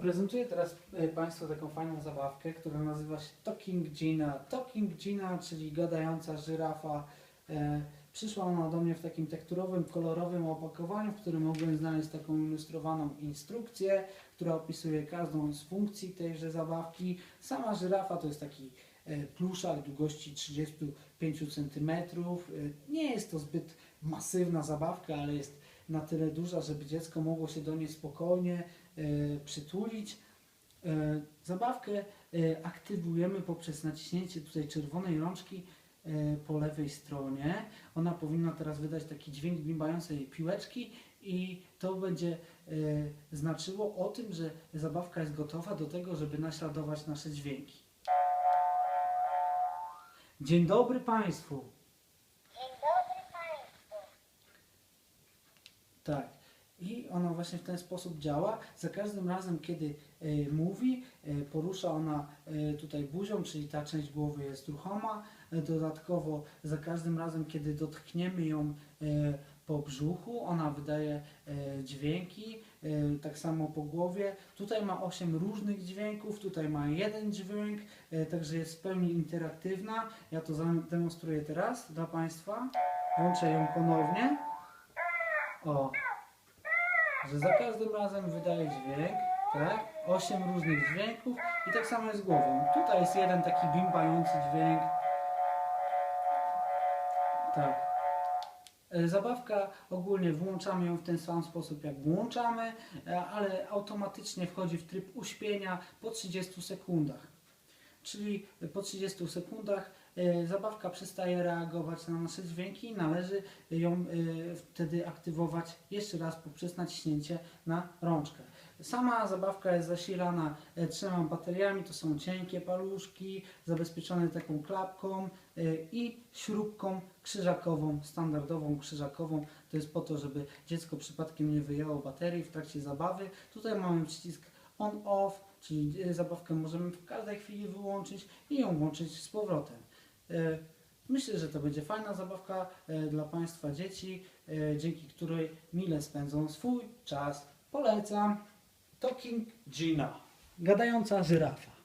Prezentuję teraz e, Państwu taką fajną zabawkę, która nazywa się Talking Gina. Talking Gina, czyli gadająca żyrafa. E, przyszła ona do mnie w takim tekturowym, kolorowym opakowaniu, w którym mogłem znaleźć taką ilustrowaną instrukcję, która opisuje każdą z funkcji tejże zabawki. Sama żyrafa to jest taki e, pluszak długości 35 cm. Nie jest to zbyt masywna zabawka, ale jest na tyle duża, żeby dziecko mogło się do niej spokojnie e, przytulić. E, zabawkę e, aktywujemy poprzez naciśnięcie tutaj czerwonej rączki po lewej stronie. Ona powinna teraz wydać taki dźwięk bimbającej piłeczki i to będzie znaczyło o tym, że zabawka jest gotowa do tego, żeby naśladować nasze dźwięki. Dzień dobry Państwu. Dzień dobry Państwu. Tak. I ona właśnie w ten sposób działa. Za każdym razem, kiedy e, mówi, e, porusza ona e, tutaj buzią, czyli ta część głowy jest ruchoma. Dodatkowo za każdym razem, kiedy dotkniemy ją po brzuchu, ona wydaje dźwięki, tak samo po głowie. Tutaj ma 8 różnych dźwięków, tutaj ma jeden dźwięk, także jest w pełni interaktywna. Ja to zademonstruję teraz dla Państwa. Włączę ją ponownie. O, że za każdym razem wydaje dźwięk, tak? Osiem różnych dźwięków i tak samo jest głową. Tutaj jest jeden taki bimbający dźwięk. Tak. E, Zabawka ogólnie włączamy ją w ten sam sposób jak włączamy, e, ale automatycznie wchodzi w tryb uśpienia po 30 sekundach. Czyli po 30 sekundach e, zabawka przestaje reagować na nasze dźwięki i należy ją e, wtedy aktywować jeszcze raz poprzez naciśnięcie na rączkę. Sama zabawka jest zasilana e, trzema bateriami, to są cienkie paluszki, zabezpieczone taką klapką i śrubką krzyżakową, standardową krzyżakową. To jest po to, żeby dziecko przypadkiem nie wyjęło baterii w trakcie zabawy. Tutaj mamy przycisk on-off, czyli e, zabawkę możemy w każdej chwili wyłączyć i ją włączyć z powrotem. E, Myślę, że to będzie fajna zabawka e, dla Państwa dzieci, dzięki której mile spędzą swój czas. Polecam. Talking Gina. Gadająca żyrafa.